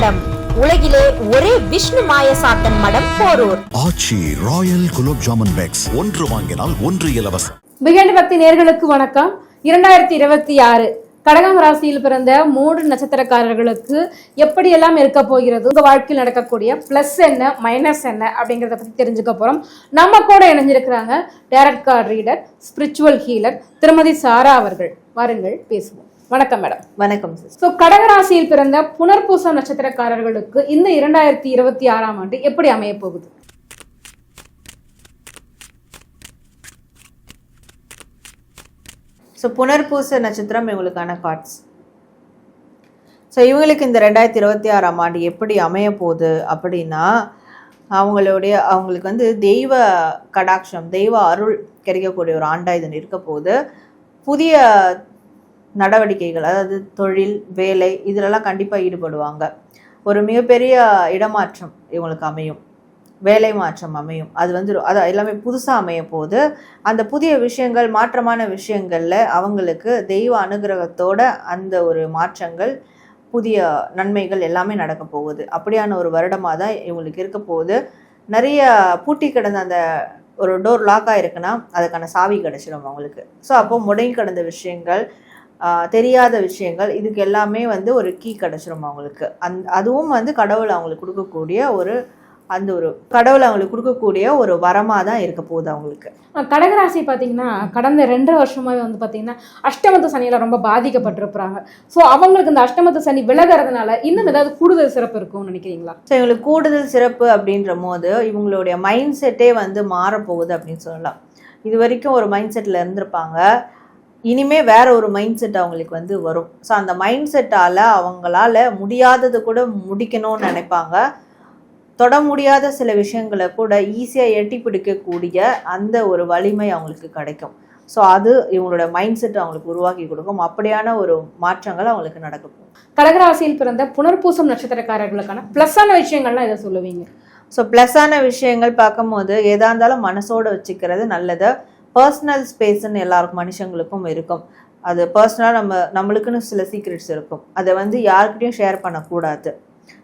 மடம். உலகிலே ஒரே விஷ்ணு மாயசாத்தன் மடம் Porur. Aachi royal gulab jamun packs. ஒன்று வாங்கினால் ஒன்று இலவசம். பிகண்ட் பக்தி நேர்களுக்கு வணக்கம். இரண்டாயிரத்தி இருபத்தி ஆறு கடகம் ராசியில் பிறந்த மூன்று நட்சத்திரக்காரர்களுக்கு எப்படியெல்லாம் இருக்க போகிறது? உங்க வாழ்க்கையில் நடக்கக்கூடிய பிளஸ் என்ன மைனஸ் என்ன அப்படிங்கிறத பத்தி தெரிஞ்சுக்க போறோம். நம்ம கூட இணைஞ்சிருக்கிறாங்க tarot card reader spiritual healer திருமதி சாரா அவர்கள். வாருங்கள் பேசுவோம். வணக்கம் மேடம். வணக்கம் ஸோ கடகராசியில் பிறந்த புனர்பூசம் நட்சத்திரக்காரர்களுக்கு இந்த இரண்டாயிரத்தி இருபத்தி ஆறாம் ஆண்டு எப்படி அமைய போகுது ஸோ புனர்பூச நட்சத்திரம் இவங்களுக்கான கார்ட்ஸ் ஸோ இவங்களுக்கு இந்த ரெண்டாயிரத்தி இருபத்தி ஆறாம் ஆண்டு எப்படி அமைய போகுது அப்படின்னா அவங்களுடைய அவங்களுக்கு வந்து தெய்வ கடாட்சம் தெய்வ அருள் கிடைக்கக்கூடிய ஒரு ஆண்டா இது இருக்க போகுது புதிய நடவடிக்கைகள் அதாவது தொழில் வேலை இதிலெல்லாம் கண்டிப்பாக ஈடுபடுவாங்க. ஒரு மிகப்பெரிய இடமாற்றம் இவங்களுக்கு அமையும். வேலை மாற்றம் அமையும். அது வந்து அது எல்லாமே புதுசாக அமைய போது அந்த புதிய விஷயங்கள் மாற்றமான விஷயங்களில் அவங்களுக்கு தெய்வ அனுகிரகத்தோட அந்த ஒரு மாற்றங்கள் புதிய நன்மைகள் எல்லாமே நடக்க போகுது. அப்படியான ஒரு வருடமாக தான் இவங்களுக்கு இருக்க போகுது. நிறைய பூட்டி கிடந்த அந்த ஒரு டோர் லாக் இருக்குன்னா அதுக்கான சாவி கிடச்சிடும் அவங்களுக்கு. ஸோ அப்போது முடங்கி கிடந்த விஷயங்கள் தெரியாத விஷயங்கள் இதுக்கு எல்லாமே வந்து ஒரு கீ கிடச்சிரும் அவங்களுக்கு. அந் அதுவும் வந்து கடவுள் அவங்களுக்கு கொடுக்கக்கூடிய ஒரு அந்த ஒரு கடவுள் அவங்களுக்கு கொடுக்கக்கூடிய ஒரு வரமாக தான் இருக்க போகுது அவங்களுக்கு. கடகராசி பார்த்தீங்கன்னா கடந்த ரெண்டரை வருஷமாவே வந்து பார்த்தீங்கன்னா அஷ்டமத்து சனியில ரொம்ப பாதிக்கப்பட்டிருப்பாங்க ஸோ அவங்களுக்கு இந்த அஷ்டமத்து சனி விலகிறதுனால இன்னும் ஏதாவது கூடுதல் சிறப்பு இருக்கும்னு நினைக்கிறீங்களா? ஸோ இவங்களுக்கு கூடுதல் சிறப்பு அப்படின்ற போது இவங்களுடைய மைண்ட் செட்டே வந்து மாறப்போகுது அப்படின்னு சொல்லலாம். இது வரைக்கும் ஒரு மைண்ட் செட்டில் இருந்திருப்பாங்க. இனிமே வேற ஒரு மைண்ட் செட் அவங்களுக்கு வந்து வரும். ஸோ அந்த மைண்ட் செட்டால் அவங்களால முடியாதது கூட முடிக்கணும்னு நினைப்பாங்க. தொட முடியாத சில விஷயங்களை கூட ஈஸியாக எட்டி பிடிக்கக்கூடிய அந்த ஒரு வலிமை அவங்களுக்கு கிடைக்கும். ஸோ அது இவங்களோட மைண்ட் செட் அவங்களுக்கு உருவாக்கி கொடுக்கும். அப்படியான ஒரு மாற்றங்கள் அவங்களுக்கு நடக்கும் கடகராசியில் பிறந்த புனர்பூசம் நட்சத்திரக்காரர்களுக்கான ப்ளஸ்ஸான விஷயங்கள்லாம் இதை சொல்லுவீங்க? ஸோ ப்ளஸ்ஸான விஷயங்கள் பார்க்கும்போது எதா இருந்தாலும் மனசோட வச்சுக்கிறது நல்லது. பர்சனல் ஸ்பேஸ்ன்னு எல்லாருக்கும் மனுஷங்களுக்கும் இருக்கும். அது பர்சனலாக நம்ம நம்மளுக்குன்னு சில சீக்ரெட்ஸ் இருக்கும். அதை வந்து யாருக்கிட்டையும் ஷேர் பண்ணக்கூடாது.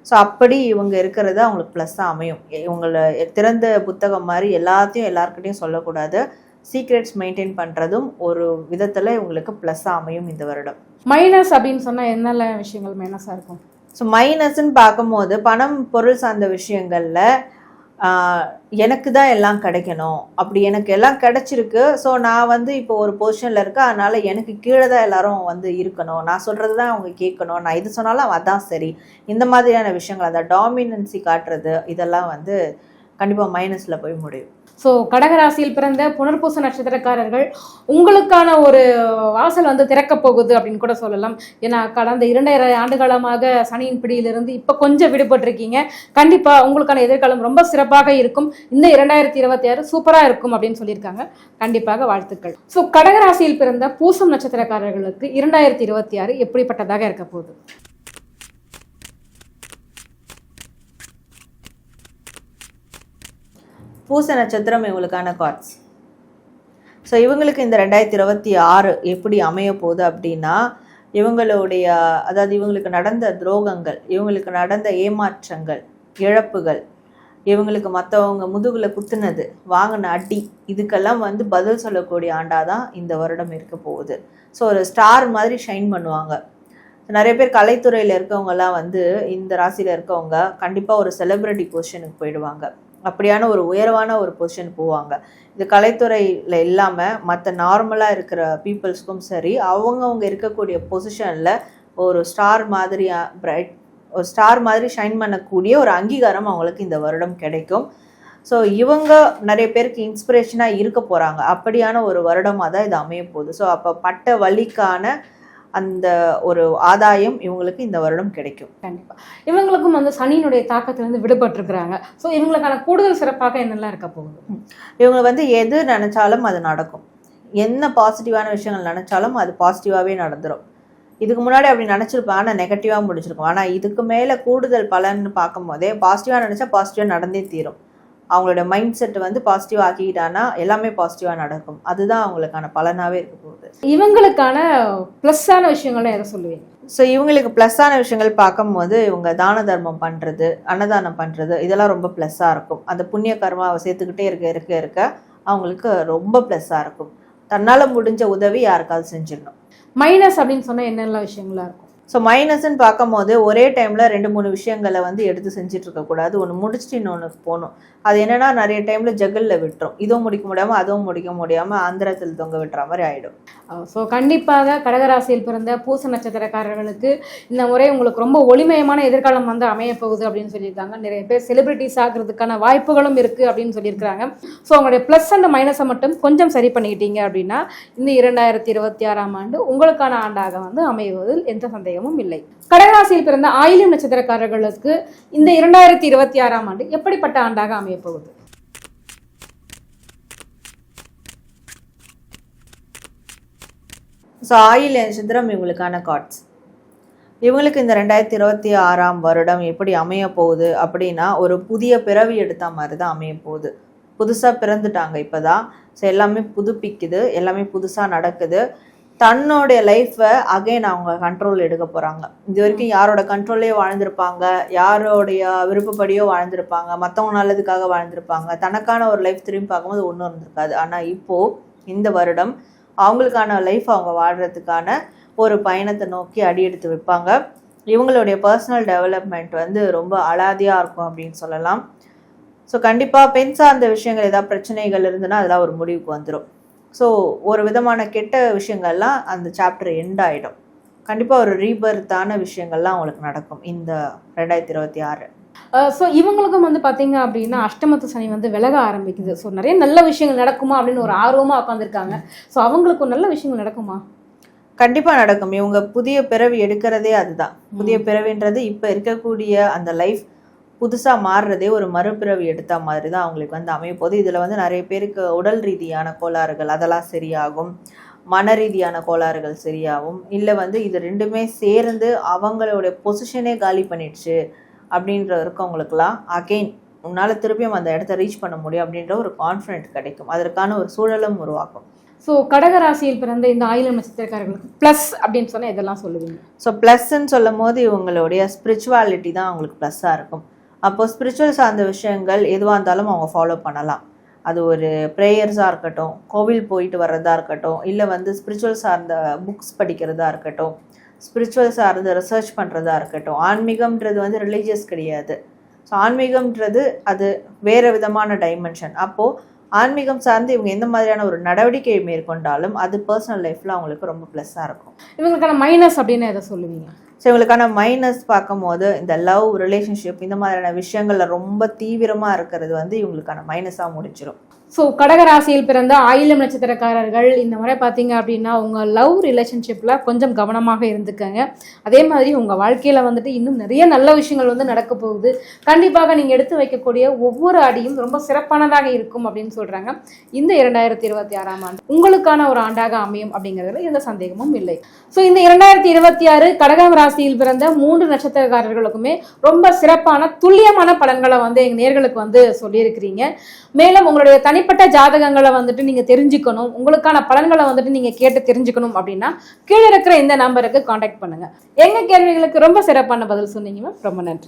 ஸோ அப்படி இவங்க இருக்கிறது அவங்களுக்கு ப்ளஸ்ஸாக அமையும். இவங்கள திறந்த புத்தகம் மாதிரி எல்லாத்தையும் எல்லாருக்கிட்டையும் சொல்லக்கூடாது. சீக்ரெட்ஸ் மெயின்டைன் பண்ணுறதும் ஒரு விதத்தில் இவங்களுக்கு ப்ளஸ்ஸாக அமையும் இந்த வருடம். மைனஸ் அப்படின்னு சொன்னா என்னெல்லாம் விஷயங்கள் மைனஸா இருக்கும்? ஸோ மைனஸ்ன்னு பார்க்கும்போது பணம் பொருள் சார்ந்த விஷயங்களில் எனக்கு தான் எல்லாம் கிடைக்கணும். அப்படி எனக்கு எல்லாம் கிடைச்சிருக்கு. ஸோ நான் வந்து இப்போ ஒரு பொசிஷனில் இருக்கேன். அதனால் எனக்கு கீழே தான் எல்லாரும் வந்து இருக்கணும். நான் சொல்கிறது தான் அவங்க கேட்கணும். நான் இது சொன்னாலும் அதான் சரி. இந்த மாதிரியான விஷயங்கள் அந்த டாமினன்சி காட்டுறது இதெல்லாம் வந்து கண்டிப்பாக மைனஸில் போய் முடியும். ஸோ கடகராசியில் பிறந்த புனர்பூச நட்சத்திரக்காரர்கள் உங்களுக்கான ஒரு வாசல் வந்து திறக்கப் போகுது அப்படின்னு கூட சொல்லலாம். ஏன்னா கடந்த இரண்டாயிரம் ஆண்டு காலமாக சனியின் பிடியிலிருந்து இப்போ கொஞ்சம் விடுபட்டிருக்கீங்க. கண்டிப்பாக உங்களுக்கான எதிர்காலம் ரொம்ப சிறப்பாக இருக்கும். இந்த இரண்டாயிரத்தி இருபத்தி ஆறு சூப்பராக இருக்கும் அப்படின்னு சொல்லியிருக்காங்க. கண்டிப்பாக வாழ்த்துக்கள். ஸோ கடகராசியில் பிறந்த பூசம் நட்சத்திரக்காரர்களுக்கு இரண்டாயிரத்தி இருபத்தி ஆறு எப்படிப்பட்டதாக இருக்க போகுது? பூச நட்சத்திரம் இவங்களுக்கான கார்ட்ஸ் ஸோ இவங்களுக்கு இந்த ரெண்டாயிரத்தி இருபத்தி ஆறு எப்படி அமைய போகுது அப்படின்னா இவங்களுடைய அதாவது இவங்களுக்கு நடந்த துரோகங்கள் இவங்களுக்கு நடந்த ஏமாற்றங்கள் இழப்புகள் இவங்களுக்கு மற்றவங்க முதுகில் குத்துனது வாங்கின அடி இதுக்கெல்லாம் வந்து பதில் சொல்லக்கூடிய ஆண்டாக தான் இந்த வருடம் இருக்க போகுது. ஸோ ஒரு ஸ்டார் மாதிரி ஷைன் பண்ணுவாங்க. நிறைய பேர் கலைத்துறையில் இருக்கவங்கலாம் வந்து இந்த ராசியில் இருக்கவங்க கண்டிப்பாக ஒரு செலிப்ரிட்டி பொசிஷனுக்கு போயிடுவாங்க. அப்படியான ஒரு உயர்வான ஒரு பொசிஷன் போவாங்க. இது கலைத்துறையில் இல்லாமல் மற்ற நார்மலாக இருக்கிற பீப்புள்ஸ்க்கும் சரி அவங்கவுங்க இருக்கக்கூடிய பொசிஷனில் ஒரு ஸ்டார் மாதிரியாக பிரைட் ஒரு ஸ்டார் மாதிரி ஷைன் பண்ணக்கூடிய ஒரு அங்கீகாரம் அவங்களுக்கு இந்த வருடம் கிடைக்கும். ஸோ இவங்க நிறைய பேருக்கு இன்ஸ்பிரேஷனாக இருக்க போகிறாங்க அப்படியான ஒரு வருடமாக தான் இது அமைய போகுது. ஸோ அப்போ பட்ட வழிக்கான அந்த ஒரு ஆதாயம் இவங்களுக்கு இந்த வருடம் கிடைக்கும். கண்டிப்பா. இவங்களுக்கும் வந்து சனியினுடைய தாக்கத்திலிருந்து விடுபட்டிருக்கிறாங்க. ஸோ இவங்களுக்கான கூடுதல் சிறப்பாக என்னெல்லாம் இருக்க போகுது? இவங்க வந்து எது நினச்சாலும் அது நடக்கும். என்ன பாசிட்டிவான விஷயங்கள் நினச்சாலும் அது பாசிட்டிவாகவே நடந்துடும் இதுக்கு முன்னாடி அப்படி நினச்சிருப்பேன் ஆனால் நெகட்டிவாக முடிச்சிருக்கும். ஆனால் இதுக்கு மேலே கூடுதல் பலன்னு பார்க்கும்போதே பாசிட்டிவாக நினச்சா பாசிட்டிவாக நடந்தே தீரும். அவங்களோட மைண்ட் செட் வந்து பாசிட்டிவ் ஆக்கிக்கிட்டானா எல்லாமே பாசிட்டிவாக நடக்கும். அதுதான் அவங்களுக்கான பலனாகவே இருக்க போகுது. இவங்களுக்கான ப்ளஸ்ஸான விஷயங்கள்லாம் எதை சொல்லுவீங்க? ஸோ இவங்களுக்கு ப்ளஸ்ஸான விஷயங்கள் பார்க்கும்போது இவங்க தான தர்மம் பண்ணுறது அன்னதானம் பண்ணுறது இதெல்லாம் ரொம்ப ப்ளஸ்ஸாக இருக்கும். அந்த புண்ணிய கர்மாவை சேர்த்துக்கிட்டே இருக்க இருக்க இருக்க அவங்களுக்கு ரொம்ப ப்ளஸ்ஸாக இருக்கும். தன்னால் முடிஞ்ச உதவி யாருக்காவது செஞ்சிடணும். மைனஸ் அப்படின்னு சொன்னா என்னெல்லாம் விஷயங்களா இருக்கும்? ஸோ மைனஸ்ன்னு பார்க்கும்போது ஒரே டைமில் ரெண்டு மூணு விஷயங்களை வந்து எடுத்து செஞ்சுட்டு இருக்கக்கூடாது ஒன்று முடிச்சுட்டு இன்னொன்று போகணும் அது என்னென்னா நிறைய டைமில் ஜகலில் விட்டுரும். இதுவும் முடிக்க முடியாமல் அதுவும் முடிக்க முடியாமல் ஆந்திரத்தில் தொங்க விட்டுற மாதிரி ஆகிடும் ஸோ கண்டிப்பாக கடகராசியில் பிறந்த பூச நட்சத்திரக்காரர்களுக்கு இந்த முறை உங்களுக்கு ரொம்ப ஒளிமயமான எதிர்காலம் வந்து அமைய போகுது அப்படின்னு சொல்லியிருக்காங்க. நிறைய பேர் செலிபிரிட்டிஸ் ஆகிறதுக்கான வாய்ப்புகளும் இருக்குது அப்படின்னு சொல்லியிருக்காங்க ஸோ உங்களுடைய ப்ளஸ் அண்ட் மைனஸை மட்டும் கொஞ்சம் சரி பண்ணிக்கிட்டீங்க அப்படின்னா இந்த இரண்டாயிரத்தி இருபத்தி ஆறாம் ஆண்டு உங்களுக்கான ஆண்டாக வந்து அமைவதில் எந்த சந்தேகம் சந்தேகமும் இல்லை. கடகராசியில் பிறந்த ஆயிலம் நட்சத்திரக்காரர்களுக்கு இந்த இரண்டாயிரத்தி இருபத்தி ஆறாம் ஆண்டு எப்படிப்பட்ட ஆண்டாக அமையப்போகுது ஸோ ஆயில் நட்சத்திரம் இவங்களுக்கான கார்ட்ஸ் இவங்களுக்கு இந்த ரெண்டாயிரத்தி இருபத்தி ஆறாம் வருடம் எப்படி அமைய போகுது அப்படின்னா ஒரு புதிய பிறவி எடுத்த மாதிரி தான் அமைய போகுது. புதுசாக பிறந்துட்டாங்க இப்போ தான் ஸோ எல்லாமே புதுப்பிக்குது எல்லாமே புதுசாக நடக்குது. தன்னுடைய லைஃப்பை அகைன் அவங்க கண்ட்ரோல் எடுக்க போகிறாங்க இது வரைக்கும் யாரோட கண்ட்ரோல்லையோ வாழ்ந்திருப்பாங்க யாரோடைய விருப்பப்படியோ வாழ்ந்திருப்பாங்க மற்றவங்க நல்லதுக்காக வாழ்ந்திருப்பாங்க தனக்கான ஒரு லைஃப் திரும்பி பார்க்கும்போது ஒன்றும் இருந்திருக்காது. ஆனால் இப்போது இந்த வருடம் அவங்களுக்கான லைஃப் அவங்க வாழ்கிறதுக்கான ஒரு பயணத்தை நோக்கி அடி எடுத்து வைப்பாங்க. இவங்களுடைய பர்சனல் டெவலப்மெண்ட் வந்து ரொம்ப அலாதியாக இருக்கும் அப்படின்னு சொல்லலாம். ஸோ கண்டிப்பாக பெண் சார்ந்த விஷயங்கள் ஏதாவது பிரச்சனைகள் இருந்ததுன்னா அதெல்லாம் ஒரு முடிவுக்கு வந்துடும் ஸோ ஒரு விதமான கெட்ட விஷயங்கள்லாம் அந்த சாப்டர் எண்ட் ஆகிடும் கண்டிப்பாக ஒரு ரீபர்த்தான விஷயங்கள்லாம் அவங்களுக்கு நடக்கும் இந்த ரெண்டாயிரத்தி இருபத்தி ஆறு. ஸோ இவங்களுக்கும் வந்து பார்த்தீங்க அப்படின்னா அஷ்டமத்து சனி வந்து விலக ஆரம்பிக்குது. ஸோ நிறைய நல்ல விஷயங்கள் நடக்குமா அப்படின்னு ஒரு ஆர்வமாக உட்காந்துருக்காங்க ஸோ அவங்களுக்கு நல்ல விஷயங்கள் நடக்குமா? கண்டிப்பாக நடக்கும். இவங்க புதிய பிறவி எடுக்கிறதே அதுதான். புதிய பிறவின்றது இப்போ இருக்கக்கூடிய அந்த லைஃப் புதுசாக மாறுறதே ஒரு மறுபிறவி எடுத்த மாதிரி தான் அவங்களுக்கு வந்து அமைய போகுது இதில் வந்து நிறைய பேருக்கு உடல் ரீதியான கோளாறுகள் அதெல்லாம் சரியாகும். மன ரீதியான கோளாறுகள் சரியாகும். இல்லை வந்து இது ரெண்டுமே சேர்ந்து அவங்களுடைய பொசிஷனே காலி பண்ணிடுச்சு அப்படின்ற இருக்கவங்களுக்குலாம் அகெயின் உன்னால் திருப்பியும் அந்த இடத்த ரீச் பண்ண முடியும் அப்படின்ற ஒரு கான்ஃபிடென்ட் கிடைக்கும். அதற்கான ஒரு சூழலும் உருவாக்கும். ஸோ கடகராசியில் பிறந்த இந்த ஆயிலம் நட்சத்திரக்காரர்களுக்கு ப்ளஸ் அப்படின்னு சொன்னால் இதெல்லாம் சொல்லுவீங்க? ஸோ ப்ளஸ்ன்னு சொல்லும் போது இவங்களுடைய ஸ்பிரிச்சுவாலிட்டி தான் அவங்களுக்கு ப்ளஸ்ஸாக இருக்கும். அப்போ ஸ்பிரிச்சுவல் சார்ந்த விஷயங்கள் எதுவாக இருந்தாலும் அவங்க ஃபாலோ பண்ணலாம். அது ஒரு ப்ரேயர்ஸாக இருக்கட்டும் கோவில் போயிட்டு வர்றதா இருக்கட்டும் இல்லை வந்து ஸ்பிரிச்சுவல் சார்ந்த புக்ஸ் படிக்கிறதா இருக்கட்டும் ஸ்பிரிச்சுவல் சார்ந்த ரிசர்ச் பண்ணுறதா இருக்கட்டும். ஆன்மீகம்ன்றது வந்து ரிலீஜியஸ் கிடையாது. ஸோ ஆன்மீகம்ன்றது அது வேறு விதமான டைமென்ஷன் அப்போது ஆன்மீகம் சார்ந்து இவங்க எந்த மாதிரியான ஒரு நடவடிக்கையை மேற்கொண்டாலும் அது பர்சனல் லைஃப்பில் அவங்களுக்கு ரொம்ப ப்ளஸ்ஸாக இருக்கும். இவங்களுக்கான மைனஸ் அப்படின்னு எதை சொல்லுவீங்க? ஸோ இவங்களுக்கான மைனஸ் பார்க்கும்போது இந்த லவ் ரிலேஷன்ஷிப் இந்த மாதிரியான விஷயங்களில் ரொம்ப தீவிரமாக இருக்கிறது வந்து இவங்களுக்கான மைனஸாக முடிஞ்சிடும் ஸோ கடகராசியில் பிறந்த ஆயிலம் நட்சத்திரக்காரர்கள் இந்த முறை பார்த்தீங்க அப்படின்னா உங்கள் லவ் ரிலேஷன்ஷிப்பில் கொஞ்சம் கவனமாக இருந்துக்கங்க. அதே மாதிரி உங்கள் வாழ்க்கையில் வந்துட்டு இன்னும் நிறைய நல்ல விஷயங்கள் வந்து நடக்க போகுது. கண்டிப்பாக நீங்கள் எடுத்து வைக்கக்கூடிய ஒவ்வொரு அடியும் ரொம்ப சிறப்பானதாக இருக்கும் அப்படின்னு சொல்கிறாங்க இந்த இரண்டாயிரத்தி இருபத்தி ஆறாம் ஆண்டு உங்களுக்கான ஒரு ஆண்டாக அமையும் அப்படிங்கிறதுல எந்த சந்தேகமும் இல்லை. ஸோ இந்த இரண்டாயிரத்தி இருபத்தி ஆறு கடகம் ராசியில் பிறந்த மூன்று நட்சத்திரக்காரர்களுக்குமே ரொம்ப சிறப்பான துல்லியமான பலன்களை வந்து எங்கள் நேர்களுக்கு வந்து சொல்லியிருக்கிறீங்க. மேலும் உங்களுடைய தனி தனிப்பட்ட ஜாதகங்களை வந்துட்டு நீங்கள் தெரிஞ்சுக்கணும். உங்களுக்கான பலன்களை வந்துட்டு நீங்கள் கேட்டு தெரிஞ்சுக்கணும் அப்படின்னா கீழே இருக்கிற இந்த நம்பருக்கு காண்டாக்ட் பண்ணுங்கள் எங்கள் கேள்விகளுக்கு ரொம்ப சிறப்பான பதில் சொன்னீங்க ரொம்ப நன்றி.